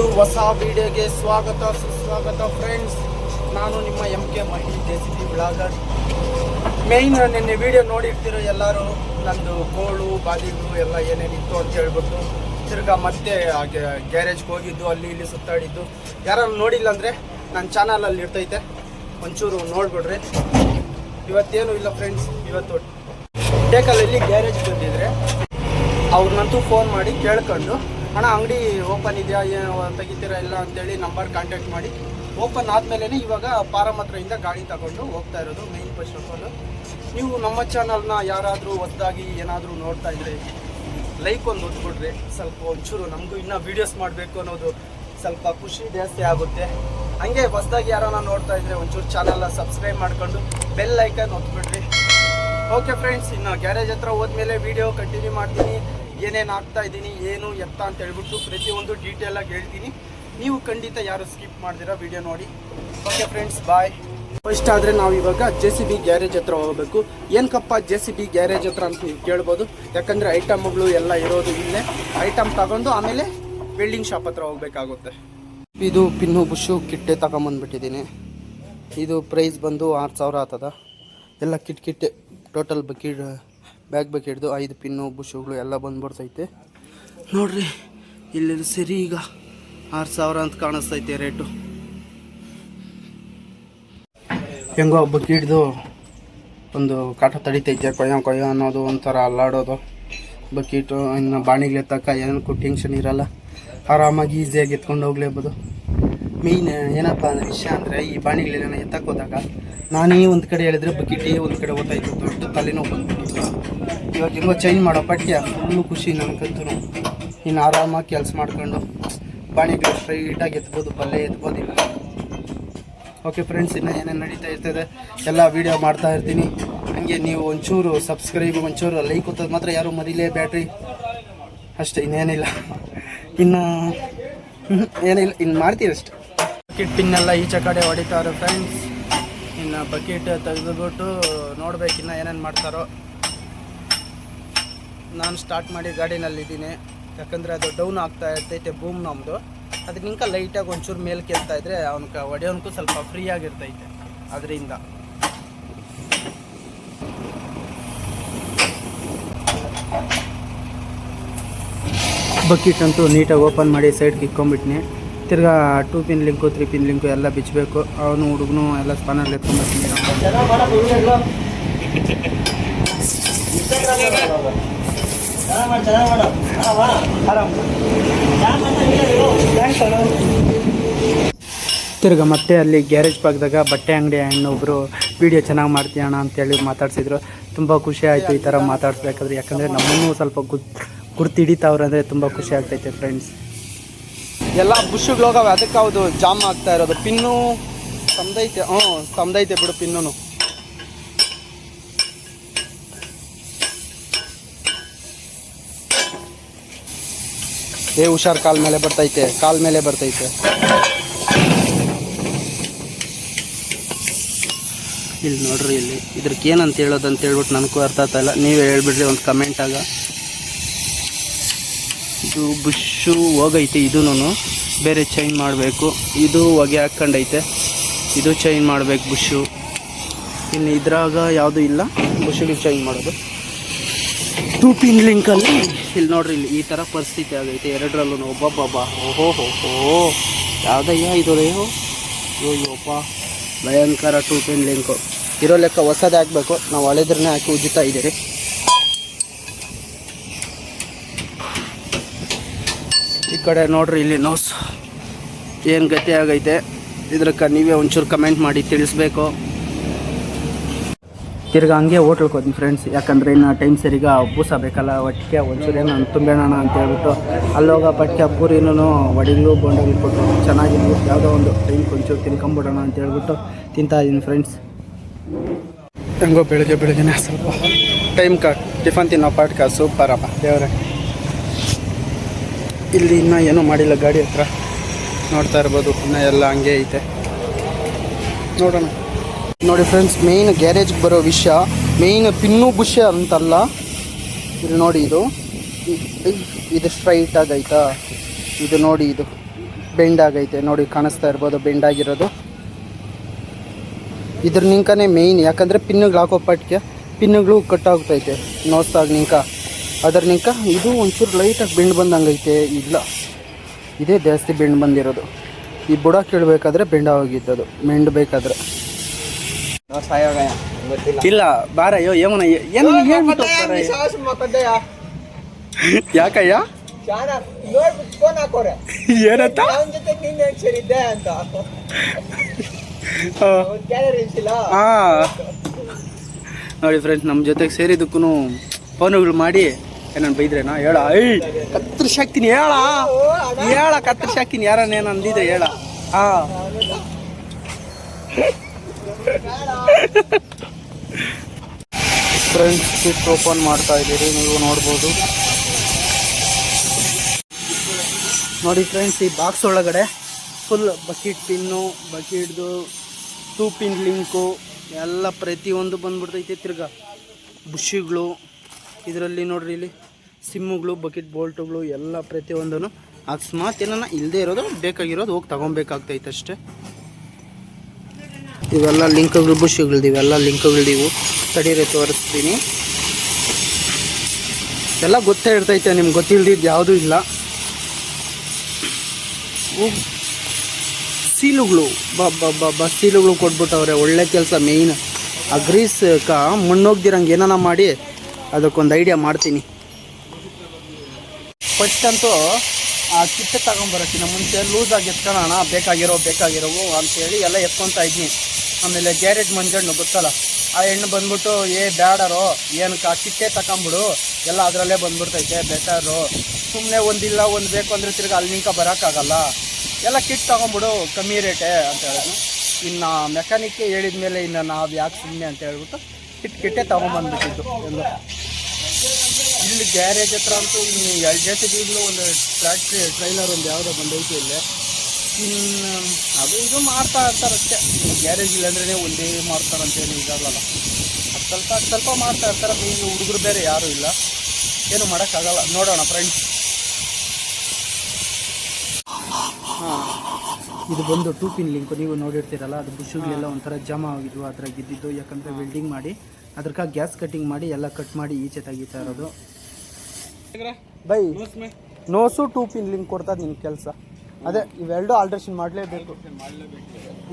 ಒಂದು ಹೊಸ ವಿಡಿಯೋಗೆ ಸ್ವಾಗತ, ಸುಸ್ವಾಗತ ಫ್ರೆಂಡ್ಸ್ ನಾನು ನಿಮ್ಮ M K Mahi, J C B blogger. Main ನಿನ್ನೆ ವಿಡಿಯೋ ನೋಡಿರ್ತೀರೋ ಎಲ್ಲರೂ, ನಂದು ಗೋಳು ಬಾದಿಗಳು ಎಲ್ಲ ಏನೇನಿತ್ತು ಅಂತ ಹೇಳ್ಬಿಟ್ಟು ತಿರ್ಗಾ ಮತ್ತೆ ಗ್ಯಾರೇಜ್ಗೆ ಹೋಗಿದ್ದು, ಅಲ್ಲಿ ಇಲ್ಲಿ ಸುತ್ತಾಡಿದ್ದು. ಯಾರು ನೋಡಿಲ್ಲ ಅಂದರೆ ನನ್ನ ಚಾನಲಲ್ಲಿ ಇರ್ತೈತೆ. ಒಂಚೂರು ನೋಡ್ಬಿಡ್ರಿ. ಇವತ್ತೇನು ಇಲ್ಲ ಫ್ರೆಂಡ್ಸ್ ಇವತ್ತು ಟೇಕಲಲ್ಲಿ ಗ್ಯಾರೇಜ್ ಬಂದಿದ್ರೆ. ಅವ್ರನ್ನಂತೂ ಫೋನ್ ಮಾಡಿ ಕೇಳ್ಕೊಂಡು ಅಣ್ಣ ಅಂಗಡಿ ಓಪನ್ ಇದೆಯಾ ತೆಗಿತೀರಾ ಇಲ್ಲ ಅಂತೇಳಿ ನಂಬರ್ ಕಾಂಟ್ಯಾಕ್ಟ್ ಮಾಡಿ. ಓಪನ್ ಆದಮೇಲೆ ಇವಾಗ ಪಾರಮ್ ಹತ್ರದಿಂದ ಗಾಡಿ ತಗೊಂಡು ಹೋಗ್ತಾ ಇರೋದು ಮೈನ್ ಬಸ್ ಆಲ್ ನೀವು ನಮ್ಮ ಚಾನಲ್ನ ಯಾರಾದರೂ ಹೊಸದಾಗಿ ಏನಾದರೂ ನೋಡ್ತಾ ಇದ್ರೆ ಲೈಕ್ ಒಂದು ಒತ್ಬಿಡ್ರಿ ಸ್ವಲ್ಪ ಒಂಚೂರು ನಮಗೂ ಇನ್ನೂ ವೀಡಿಯೋಸ್ ಮಾಡಬೇಕು ಅನ್ನೋದು ಸ್ವಲ್ಪ ಖುಷಿ ಜಾಸ್ತಿ ಆಗುತ್ತೆ. ಹಂಗೆ ಹೊಸದಾಗಿ ಯಾರನ್ನ ನೋಡ್ತಾ ಇದ್ರೆ ಒಂಚೂರು ಚಾನಲ್ನ ಸಬ್ಸ್ಕ್ರೈಬ್ ಮಾಡ್ಕೊಂಡು ಬೆಲ್ ಐಕನ್ ಒತ್ಬಿಡ್ರಿ. ಓಕೆ ಫ್ರೆಂಡ್ಸ್ ಇನ್ನು ಗ್ಯಾರೇಜ್ ಹತ್ರ ಹೋದ್ಮೇಲೆ ವಿಡಿಯೋ ಕಂಟಿನ್ಯೂ ಮಾಡ್ತೀನಿ. ಏನೇನು ಆಗ್ತಾ ಇದ್ದೀನಿ ಏನು ಎತ್ತ ಅಂತ ಹೇಳ್ಬಿಟ್ಟು ಪ್ರತಿಯೊಂದು ಡೀಟೇಲಾಗಿ ಹೇಳ್ತೀನಿ. ನೀವು ಖಂಡಿತ ಯಾರು ಸ್ಕಿಪ್ ಮಾಡಿದಿರ ವಿಡಿಯೋ ನೋಡಿ. ಓಕೆ ಫ್ರೆಂಡ್ಸ್ ಬಾಯ್ ಫಸ್ಟ್ ಆದರೆ ನಾವು ಇವಾಗ ಜೆ ಸಿ ಬಿ ಗ್ಯಾರೇಜ್ ಹತ್ರ ಹೋಗಬೇಕು. ಏನಕ್ಕಪ್ಪ ಜೆ ಸಿ ಬಿ ಗ್ಯಾರೇಜ್ ಹತ್ರ ಅಂತ ನೀವು ಕೇಳ್ಬೋದು. ಯಾಕಂದರೆ ಐಟಮ್ಗಳು ಎಲ್ಲ ಇರೋದು ಇಲ್ಲೇ. ಐಟಮ್ ತಗೊಂಡು ಆಮೇಲೆ ವೆಲ್ಡಿಂಗ್ ಶಾಪ್ ಹತ್ರ ಹೋಗ್ಬೇಕಾಗುತ್ತೆ. ಇದು ಪಿನ್ನು ಬುಷು ಕಿಟ್ಟೆ ತಗೊಂಬಂದ್ಬಿಟ್ಟಿದ್ದೀನಿ. ಇದು ಪ್ರೈಸ್ ಬಂದು ಆರು ಸಾವಿರ ಆತದ. ಎಲ್ಲ ಕಿಟ್ ಕಿಟ್ಟೆ ಟೋಟಲ್ ಬಕೆಟ್ ಬ್ಯಾಗ್ ಬಕೆಟ್ದು ಐದು ಪಿನ್ನು ಬುಷುಗಳು ಎಲ್ಲ ಬಂದ್ಬಿಡ್ತೈತೆ. ನೋಡ್ರಿ ಇಲ್ಲಿ ಸರಿ ಈಗ ಆರು ಸಾವಿರ ಅಂತ ಕಾಣಿಸ್ತೈತೆ ರೇಟು. ಹೆಂಗೋ ಬಕೆಟ್ದು ಒಂದು ಕಾಟ ತಡಿತೈತೆ, ಕೊಯ್ಯ ಕೊಯ್ಯ ಅನ್ನೋದು ಒಂಥರ ಅಲ್ಲಾಡೋದು. ಬಕೀಟು ಇನ್ನು ಬಾಣಿಗಳ ತಕ್ಕ ಏನಕ್ಕೂ ಟೆನ್ಷನ್ ಇರಲ್ಲ. ಆರಾಮಾಗಿ ಈಸಿಯಾಗಿ ಎತ್ಕೊಂಡು ಹೋಗ್ಲೇಬೋದು. ಮೇಯ್ನ್ ಏನಪ್ಪ ಅಂದ್ರೆ ವಿಷಯ ಅಂದರೆ ಈ ಬಾಣಿಗಳನ್ನ ಎತ್ತಕ್ಕೆ ಹೋದಾಗ ನಾನೇ ಒಂದು ಕಡೆ ಹೇಳಿದ್ರೆ ಬಕೀಟೇ ಒಂದು ಕಡೆ ಓದ್ತಾಯಿತ್ತು ದೊಡ್ಡ ತಲೆನೋವು ಬಂದ್ಬಿಟ್ಟಿತ್ತು ಇವಾಗ ಹೆಂಗೋ ಚೇಂಜ್ ಮಾಡೋ ಪಠ್ಯ? ಫುಲ್ಲು ಖುಷಿ ನನಗಂತೂ ಇನ್ನು ಆರಾಮಾಗಿ ಕೆಲಸ ಮಾಡ್ಕೊಂಡು ಬಾಣಿಗಳು ಸ್ಟ್ರೈಟಾಗಿ ಎತ್ಬೋದು ಪಲ್ಲೆ ಎತ್ಬೋದಿಲ್ಲ ಓಕೆ ಫ್ರೆಂಡ್ಸ್ ಇನ್ನು ಏನೇನು ನಡೀತಾ ಇರ್ತದೆ ಎಲ್ಲ ವೀಡಿಯೋ ಮಾಡ್ತಾ ಇರ್ತೀನಿ. ಹಂಗೆ ನೀವು ಒಂಚೂರು ಸಬ್ಸ್ಕ್ರೈಬ್ ಒಂಚೂರು ಲೈಕ್ ಹೊತ್ತದ ಮಾತ್ರ ಯಾರು ಮರಿಲೇ ಬ್ಯಾಟ್ರಿ. ಅಷ್ಟೇ, ಇನ್ನೇನಿಲ್ಲ. ಇನ್ನು ಏನಿಲ್ಲ ಇನ್ನು ಮಾಡ್ತೀವಿ ಅಷ್ಟೆ. ಬಕೆಟ್ ಪಿನ್ನೆಲ್ಲ ಈಚೆ ಕಡೆ ಹೊಡಿತಾರೆ ಫ್ರೆಂಡ್ಸ್ ಇನ್ನು ಬಕೆಟ್ ತೆಗೆದುಬಿಟ್ಟು ನೋಡ್ಬೇಕು ಇನ್ನು ಏನೇನು ಮಾಡ್ತಾರೋ. ನಾನು ಸ್ಟಾರ್ಟ್ ಮಾಡಿ ಗಾಡಿನಲ್ಲಿದ್ದೀನಿ. ಯಾಕಂದರೆ ಅದು ಡೌನ್ ಆಗ್ತಾ ಇರ್ತೈತೆ ಬೂಮ್ ನಮ್ಮದು ಅದಕ್ಕೆ ಲೈಟಾಗಿ ಒಂಚೂರು ಮೇಲೆ ಕೇಳ್ತಾ ಇದ್ರೆ ಕ ಒಡೆಯವನಿಗೂ ಸ್ವಲ್ಪ ಫ್ರೀ ಆಗಿರ್ತೈತೆ. ಅದರಿಂದ. ಬಕೆಟ್ ಅಂತೂ ನೀಟಾಗಿ ಓಪನ್ ಮಾಡಿ ಸೈಡ್ಗೆ ಇಕ್ಕೊಂಬಿಟ್ನಿ ತಿರ್ಗಾ two pin link three pin link ಎಲ್ಲ ಬಿಚ್ಚಬೇಕು ಅವನು ಹುಡುಗನು ಎಲ್ಲ ಸ್ಪಾನಲ್ಲಿ ಎತ್ಕೊಂಡ್ಬರ್ತೀನಿ ತಿರ್ಗ ಮತ್ತೆ ಅಲ್ಲಿ ಗ್ಯಾರೇಜ್ ಪಾಕ್ದಾಗ ಬಟ್ಟೆ ಅಂಗಡಿ ಒಬ್ಬರು ವಿಡಿಯೋ ಚೆನ್ನಾಗಿ ಮಾಡ್ತೀಯ ಅಣ್ಣ ಅಂತೇಳಿ ಮಾತಾಡ್ಸಿದ್ರು. ತುಂಬ ಖುಷಿ ಆಯಿತು ಈ ಥರ ಮಾತಾಡ್ಸ್ಬೇಕಾದ್ರೆ. ಯಾಕಂದರೆ ನಮ್ಮನ್ನು ಸ್ವಲ್ಪ ಗುತ್ ಗುರ್ತು ಹಿಡಿತಾವ್ರೆ ಅಂದರೆ ತುಂಬ ಖುಷಿ ಆಗ್ತೈತೆ ಫ್ರೆಂಡ್ಸ್ ಎಲ್ಲ ಬುಷುಗಳು ಹೋಗವೆ. ಅದಕ್ಕೆ ಹೌದು ಜಾಮ್ ಆಗ್ತಾ ಇರೋದು. ಪಿನ್ನು ಸಮದೈತೆ ಹ್ಞೂ ಸಮದೈತೆ ಬಿಡು ಪಿನ್ನು ಏ, ಹುಷಾರ್, ಕಾಲ್ ಮೇಲೆ ಬರ್ತೈತೆ, ಕಾಲ್ ಮೇಲೆ ಬರ್ತೈತೆ. ಇಲ್ಲಿ ನೋಡ್ರಿ ಇಲ್ಲಿ ಇದ್ರಕ್ಕೆ ಏನಂತ ಹೇಳೋದು ಅಂತ ಹೇಳ್ಬಿಟ್ಟು ನನಗೂ ಅರ್ಥ ಆಗ್ತಾ ಇಲ್ಲ. ನೀವೇ ಹೇಳ್ಬಿಡ್ರಿ ಒಂದು ಕಮೆಂಟ್ ಆಗ. ಇದು ಬುಷ್ಷು ಹೋಗೈತೆ ಇದೂ ಬೇರೆ ಚೈನ್ ಮಾಡಬೇಕು. ಇದು ಹೊಗೆ ಹಾಕ್ಕೊಂಡೈತೆ. ಇದು ಚೈನ್ ಮಾಡಬೇಕು ಬುಷ್ಷು. ಇನ್ನು ಇದ್ರಾಗ ಯಾವುದೂ ಇಲ್ಲ. ಬುಷ್ಷಿಗೆ ಚೈನ್ ಮಾಡೋದು. ಟೂ ಪಿನ್ ಲಿಂಕಲ್ಲಿ ಇಲ್ಲಿ ನೋಡ್ರಿ, ಇಲ್ಲಿ ಈ ಥರ ಪರಿಸ್ಥಿತಿ ಆಗೈತೆ. ಎರಡರಲ್ಲೂ ಒಬ್ಬೊಬ್ಬ ಓಹೋ, ಹೋ ಹೋ. ಯಾವುದಯ್ಯ ಅಯ್ಯೋಪ್ಪ. ಭಯಂಕರ ಟೂ ಪಿನ್ ಲಿಂಕು ಇರೋ ಲೆಕ್ಕ ಹೊಸದೇ ಹಾಕ್ಬೇಕು. ನಾವು ಹಳೆದ್ರನ್ನೇ ಹಾಕಿ ಉಜ್ಜುತ್ತಾ ಇದ್ದೀರಿ. ಈ ಕಡೆ ನೋಡ್ರಿ, ಇಲ್ಲಿ ನೋಸ್ ಏನು ಗತಿ ಆಗೈತೆ? ಇದ್ರಕ್ಕೆ ನೀವೇ ಒಂಚೂರು ಕಮೆಂಟ್ ಮಾಡಿ ತಿಳಿಸ್ಬೇಕು. ತಿರ್ಗಾ ಹಂಗೆ ಹೋಟ್ಲಿಗೆ ಹೋದ್ನಿ ಫ್ರೆಂಡ್ಸ್ ಯಾಕಂದ್ರೆ ಇನ್ನು ಟೈಮ್ ಸರಿಗ ಬೂಸ ಬೇಕಲ್ಲ, ಒಟ್ಟಿಗೆ ಒಂಚೂರು ಏನೋ ತುಂಬೇಣ ಅಂತ ಹೇಳ್ಬಿಟ್ಟು ಅಲ್ಲೋಗ ಪಟ್ಕೆ ಪೂರಿನೂ ವಡಿಗಳು ಬೋಂಡಗಳು ಕೊಟ್ಟು ಚೆನ್ನಾಗಿದ್ವು. ಯಾವುದೋ ಒಂದು ಟೈಮ್ ಒಂಚೂರು ತಿನ್ಕೊಂಬಿಡೋಣ ಅಂತ ಹೇಳ್ಬಿಟ್ಟು ತಿಂತಾ ಇದ್ದೀನಿ ಫ್ರೆಂಡ್ಸ್ ಹೆಂಗೋ ಬೆಳಗ್ಗೆ ಬೆಳಗ್ಗೆನೇ ಸ್ವಲ್ಪ ಟೈಮ್ ಕ ಟಿಫನ್ ತಿನ್ನೋ ಪಾಟ್ಕ ಸೂಪರಪ್ಪ ದೇವ್ರೆ. ಇಲ್ಲಿ ಇನ್ನೂ ಏನೂ ಮಾಡಿಲ್ಲ ಗಾಡಿ ಹತ್ರ. ನೋಡ್ತಾ ಇರ್ಬೋದು. ಇನ್ನೂ ಎಲ್ಲ ಹಂಗೆ ಐತೆ. ನೋಡೋಣ. ನೋಡಿ ಫ್ರೆಂಡ್ಸ್ ಮೇಯ್ನ್ ಗ್ಯಾರೇಜ್ಗೆ ಬರೋ ವಿಷಯ ಮೇಯ್ನ್ ಪಿನ್ನು ಬುಷ ಅಂತಲ್ಲ. ಇದು ನೋಡಿ ಇದು. ಇದು ಸ್ಟ್ರೈಟ್ ಆಗೈತಾ? ಇದು ನೋಡಿ ಇದು. ಬೆಂಡ್ ಆಗೈತೆ. ನೋಡಿ ಕಾಣಿಸ್ತಾ ಇರ್ಬೋದು ಬೆಂಡ್ ಆಗಿರೋದು. ಇದ್ರ ನಿಂಕನೇ ಮೇಯ್ನ್ ಯಾಕಂದರೆ ಪಿನ್ನುಗಳು ಹಾಕೋ ಪಟ್ಟಿಗೆ ಪಿನ್ನುಗಳು ಕಟ್ ಆಗ್ತೈತೆ. ನೋಸ್ತಾಗ ನಿಂಕ. ಅದ್ರ ನಿಂಕ ಇದು ಒಂಚೂರು ಲೈಟಾಗಿ ಬೆಂಡ್ ಬಂದಂಗೈತೆ. ಇಲ್ಲ. ಇದೇ ಜಾಸ್ತಿ ಬೆಂಡ್ ಬಂದಿರೋದು. ಈ ಬುಡ ಕೇಳಬೇಕಾದ್ರೆ ಬೆಂಡ ಹೋಗಿದ್ದದು ಮೆಂಡ್ ಬೇಕಾದ್ರೆ. ಇಲ್ಲ ಬಾರಯ್ಯೋ ಏಮನ ಏನು ಹೇಳ್ಬಿಟ್ಟು. ಯಾಕಯ್ಯ? ಏನಂತ? ನೋಡಿ ಫ್ರೆಂಡ್ಸ್ ನಮ್ಮ ಜೊತೆಗೆ ಸೇರಿದ್ದಕ್ಕೂ ಫೋನುಗಳು ಮಾಡಿ ಏನನ್ ಬೈದ್ರೇನಾ? ಹೇಳ. ಐ ಕತ್ತರಿಸಿ ಹಾಕ್ತೀನಿ ಹೇಳ. ಹೇಳ ಕತ್ತರಿಸಿ ಹಾಕ್ತೀನಿ ಯಾರನ್ನೇನು ಅಂದಿದ್ರೆ ಹೇಳ. ಹಾ. ಫ್ರೆಂಡ್ಸ್ ಕಿಟ್ ಓಪನ್ ಮಾಡ್ತಾ ಇದ್ದೀರಿ, ನೀವು ನೋಡ್ಬೋದು. ನೋಡಿ ಫ್ರೆಂಡ್ಸ್ ಈ ಬಾಕ್ಸ್ ಒಳಗಡೆ ಫುಲ್ ಬಕೆಟ್ ಪಿನ್ನು ಬಕೆಟ್ದು ಟೂ ಪಿನ್ ಲಿಂಕು ಎಲ್ಲ ಪ್ರತಿಯೊಂದು ಬಂದ್ಬಿಡ್ತೈತೆ ತಿರ್ಗಾ. ಬುಷಿಗಳು ಇದರಲ್ಲಿ ನೋಡ್ರಿ ಇಲ್ಲಿ ಸಿಮ್ಮುಗಳು ಬಕೆಟ್ ಬೋಲ್ಟುಗಳು ಎಲ್ಲ ಪ್ರತಿಯೊಂದೂ ಅಕಸ್ಮಾತ್ ಏನನ್ನ ಇಲ್ಲದೆ ಇರೋದು, ಬೇಕಾಗಿರೋದು ಹೋಗಿ ತಗೊಬೇಕಾಗ್ತೈತೆ ಅಷ್ಟೇ. ಇವೆಲ್ಲ ಲಿಂಕ್ಗಳು, ಬುಷ್ಗಳ್ದು, ಇವೆಲ್ಲ ಲಿಂಕ್ಗಳಿವು ತಡೀರಿ ತೋರಿಸ್ತೀನಿ. ಎಲ್ಲ ಗೊತ್ತೇ ಇರ್ತೈತೆ, ನಿಮ್ಗೆ ಗೊತ್ತಿಲ್ದಿದ್ದು ಯಾವುದೂ ಇಲ್ಲ. ಸೀಲುಗಳು, ಬ ಬ ಸೀಲುಗಳು ಕೊಟ್ಬಿಟ್ಟವ್ರೆ, ಒಳ್ಳೆ ಕೆಲಸ ಮೇಯ್ನ್ ಆ ಗ್ರೀಸ್ಕ ಮಣ್ಣೋಗ್ದಿರಂಗೆ ಏನಾನ ಮಾಡಿ, ಅದಕ್ಕೊಂದು ಐಡಿಯಾ ಮಾಡ್ತೀನಿ. ಫಸ್ಟ್ ಅಂತೂ, ಆ ಕಿಟ್ಟೆ ತಗೊಂಬರೋಕ್ಕಿಂತ ಮುಂಚೆ ಲೂಸಾಗಿ ಎತ್ಕೊಳ್ಳೋಣ, ಬೇಕಾಗಿರೋ, ಬೇಕಾಗಿರೋವು ಅಂತೇಳಿ ಎಲ್ಲ ಎತ್ಕೊತಾ ಇದ್ನಿ. ಆಮೇಲೆ ಗ್ಯಾರೇಜ್ ಮಂಜಣ್ಣು ಗೊತ್ತಲ್ಲ? ಆ ಹೆಣ್ಣು ಬಂದ್ಬಿಟ್ಟು, ಏ, ಬ್ಯಾಡರೋ ಏನಕ್ಕೆ ಆ ಕಿಟ್ಟೆ ತಗೊಂಬಿಡು ಎಲ್ಲ ಅದರಲ್ಲೇ ಬಂದ್ಬಿಡ್ತೈತೆ ಬೆಟರು ಸುಮ್ಮನೆ ಒಂದಿಲ್ಲ ಒಂದು ಬೇಕು ಅಂದರೆ ತಿರ್ಗಿ ಅಲ್ಲಿ ನಿಂಕ ಬರೋಕ್ಕಾಗಲ್ಲ. ಎಲ್ಲ ಕಿಟ್ ತೊಗೊಂಬಿಡು, ಕಮ್ಮಿ ರೇಟೆ ಅಂತ ಹೇಳಿದ್ನು ಇನ್ನು ಮೆಕ್ಯಾನಿಕ್ಗೆ ಹೇಳಿದ ಮೇಲೆ ಇನ್ನು ನಾವು ಯಾಕೆ ಸುಮ್ಮನೆ ಅಂತ ಹೇಳ್ಬಿಟ್ಟು ಕಿಟ್ ಕಿಟ್ಟೆ ತೊಗೊಂಬಂದ್ಬಿಟ್ಟಿದ್ದು ಎಲ್ಲ ಇಲ್ಲಿ ಗ್ಯಾರೇಜ್ ಹತ್ರ ಅಂತೂ ಇನ್ನು ಎರಡು ಜೊತೆಗೆ ಒಂದು ಟ್ರ್ಯಾಕ್ಟ್ರಿ, ಟ್ರೈಲರ್ ಒಂದು ಯಾವುದೋ ಬಂದೈತೆ ಇಲ್ಲಿ. ಅದು ಇದು ಮಾಡ್ತಾ ಇರ್ತಾರಷ್ಟೆ ಅಷ್ಟೇ. ಗ್ಯಾರೇಜ್ ಇಲ್ಲಾಂದ್ರೆ ಒಂದೇ ಮಾಡ್ತಾರಂತೇನು ಇದಾಗಲ್ಲ. ಅದು ಸ್ವಲ್ಪ ಸ್ವಲ್ಪ ಮಾಡ್ತಾ ಇರ್ತಾರೆ. ಈಗ ಹುಡುಗರು ಬೇರೆ ಯಾರೂ ಇಲ್ಲ. ಏನು ಮಾಡೋಕ್ಕಾಗಲ್ಲ. ನೋಡೋಣ ಫ್ರೆಂಡ್ಸ್ ಹಾಂ. ಇದು ಬಂದು ಟೂ ಪಿನ್ ಲಿಂಕ್ ನೀವು ನೋಡಿರ್ತೀರಲ್ಲ ಅದು ಬುಷುಗಳೆಲ್ಲ ಒಂಥರ ಜಮಾ ಆಗಿದ್ವು ಅದ್ರಾಗ ಇದ್ದಿದ್ದು. ಯಾಕಂದರೆ ವೆಲ್ಡಿಂಗ್ ಮಾಡಿ ಅದ್ರಕ ಗ್ಯಾಸ್ ಕಟ್ಟಿಂಗ್ ಮಾಡಿ ಎಲ್ಲ ಕಟ್ ಮಾಡಿ ಈಚೆ ತೆಗಿತಾ ಇರೋದು. ಬೈ. ನೋಸು ಟೂ ಪಿನ್ ಲಿಂಕ್ ಕೊಡ್ತಾ ನಿನ್ನ ಕೆಲಸ. ಅದೇ ಇವೆರಡು ಆಲ್ಟ್ರೇಷನ್ ಮಾಡಲೇಬೇಕು.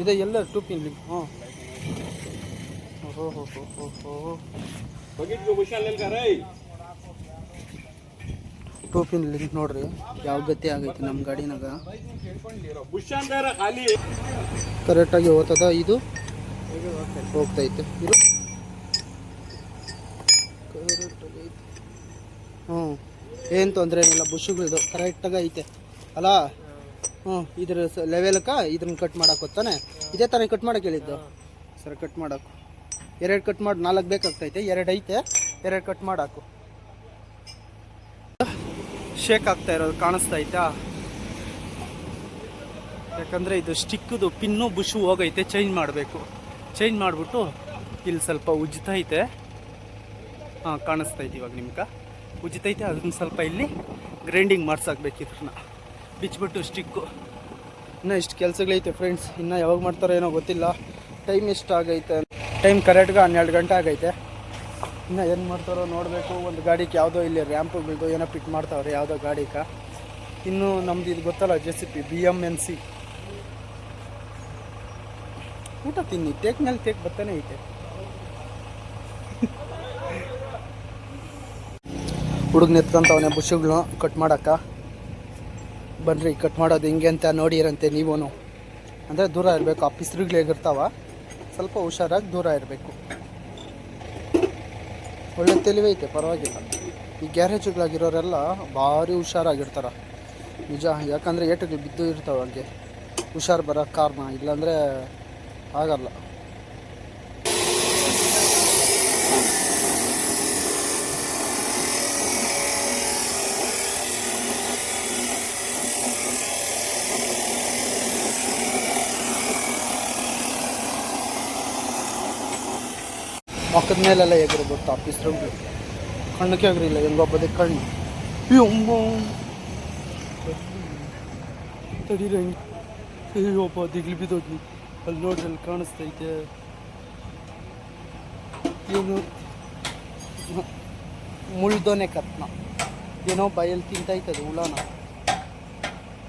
ಇದೆ ಎಲ್ಲ ಟೂ ಪಿನ್ ಲಿಂಕ್ ಹ್ಞೂ ಓಹೋ ಹೋ ಹೋ ಹೋ ಟೂ ಪಿನ್ ಲಿಂಕ್ ನೋಡ್ರಿ. ಯಾವ ಗತಿ ಆಗೈತಿ ನಮ್ಮ ಗಾಡಿನಾಗ? ಕರೆಕ್ಟಾಗಿ ಹೋಗ್ತದ ಇದು ಹೋಗ್ತೈತೆ. ಇದು ಹ್ಞೂ ಏನು ತೊಂದರೆ ಏನಿಲ್ಲ ಬುಷುಗಳದು ಕರೆಕ್ಟಾಗಿ ಐತೆ. ಅಲ್ಲ ಹ್ಞೂ ಇದ್ರ ಲೆವೆಲ್ಕ ಇದನ್ನ ಕಟ್ ಮಾಡಕ್ಕೆ ಗೊತ್ತಾನೆ ಇದೇ ಥರ ಕಟ್ ಮಾಡಕ್ಕೆ ಹೇಳಿದ್ದು. ಸರ್ ಕಟ್ ಮಾಡಕ್ಕೆ ಎರಡು ಕಟ್ ಮಾಡಿ, ನಾಲ್ಕು ಬೇಕಾಗ್ತೈತೆ. ಎರಡು ಐತೆ. ಎರಡು ಕಟ್ ಮಾಡಾಕು. ಶೇಕ್ ಆಗ್ತಾ ಇರೋದು, ಕಾಣಿಸ್ತಾ ಐತಾ ಯಾಕಂದರೆ ಇದು ಸ್ಟಿಕ್ಕದು ಪಿನ್ನು ಬುಷು ಹೋಗೈತೆ ಚೇಂಜ್ ಮಾಡಬೇಕು. ಚೇಂಜ್ ಮಾಡಿಬಿಟ್ಟು ಇಲ್ಲಿ ಸ್ವಲ್ಪ ಉಜ್ತೈತೆ. ಹಾಂ ಕಾಣಿಸ್ತೈತೆ ಇವಾಗ ನಿಮ್ಗೆ. ಉಜ್ತೈತೆ, ಅದನ್ನ ಸ್ವಲ್ಪ ಇಲ್ಲಿ ಗ್ರೈಂಡಿಂಗ್ ಮಾಡ್ಸಾಕ್ಬೇಕು ಇದ್ರನ್ನ ಬಿಚ್ಬಿಟ್ಟು ಸ್ಟಿಕ್ಕು. ಇನ್ನು ಇಷ್ಟು ಕೆಲಸಗಳೈತೆ ಫ್ರೆಂಡ್ಸ್ ಇನ್ನು ಯಾವಾಗ ಮಾಡ್ತಾರೋ ಏನೋ ಗೊತ್ತಿಲ್ಲ. ಟೈಮ್ ಎಷ್ಟು ಆಗೈತೆ ಟೈಮ್ ಕರೆಕ್ಟ್ಗೆ ಹನ್ನೆರಡು ಗಂಟೆ ಆಗೈತೆ. ಇನ್ನು ಏನು ಮಾಡ್ತಾರೋ ನೋಡಬೇಕು. ಒಂದು ಗಾಡಿಗೆ ಯಾವುದೋ ಇಲ್ಲಿ ರ್ಯಾಂಪ್ಗಳದ್ದು ಏನೋ ಪಿಟ್ ಮಾಡ್ತಾವ್ರೆ ಯಾವುದೋ ಗಾಡಿಗೆ ಇನ್ನು ನಮ್ದು ಇದು ಗೊತ್ತಲ್ಲ J C P B M N C ಊಟ ತಿನ್ನಿ. ಟೇಕ್ ಮೇಲೆ ಟೇಕ್ ಬರ್ತಾನೆ ಐತೆ. ಹುಡುಗ ನೆತ್ಕೊಂತವನೆ ಬುಷುಗಳನ್ನ ಕಟ್ ಮಾಡಕ್ಕ. ಬನ್ರಿ ಕಟ್ ಮಾಡೋದು ಹೆಂಗೆ ಅಂತ ನೋಡಿರಂತೆ ನೀವೂ ಅಂದರೆ ದೂರ ಇರಬೇಕು, ಆ ಪಿಸ್ರುಗಳೇಗಿರ್ತಾವ ಸ್ವಲ್ಪ ಹುಷಾರಾಗಿ ದೂರ ಇರಬೇಕು. ಒಳ್ಳೆ ಐತೆ, ಪರವಾಗಿಲ್ಲ. ಈ ಗ್ಯಾರೇಜುಗಳಾಗಿರೋರೆಲ್ಲ ಭಾರಿ ಹುಷಾರಾಗಿರ್ತಾರೆ. ನಿಜ, ಯಾಕಂದರೆ ಏಟುಗಳು ಬಿದ್ದು ಇರ್ತಾವೆ ಹಂಗೆ. ಹುಷಾರು ಬರೋ ಕಾರಣ, ಇಲ್ಲಾಂದರೆ ಆಗಲ್ಲ. ಮೊಕ್ಕದ ಮೇಲೆಲ್ಲ ಎಗರು ಗೊತ್ತಾ ಪಿಸ್ರುಗಳು ಕಣ್ಣಕ್ಕೆ ಎಗರಿಲ್ಲ ಹೆಂಗೊಬ್ಬದೇ ಕಣ್ಣು. ಯಮ್ಮೋ. ತಡೀರಿ ಹಂಗೆ. ಅಯ್ಯೋಪ್ಪ ದಿಗ್ಲಿ ಬಿದ್ದೋದ್ನಿ. ಅಲ್ಲಿ ನೋಡ್ರಿ, ಅಲ್ಲಿ ಕಾಣಿಸ್ತೈತೆ. ಏನು? ಮುಳ್ದೋನೆ ಕತ್ನ. ಏನೋ ಬಾಯಲ್ಲಿ ತಿಂತೈತದೆ ಹುಳನ.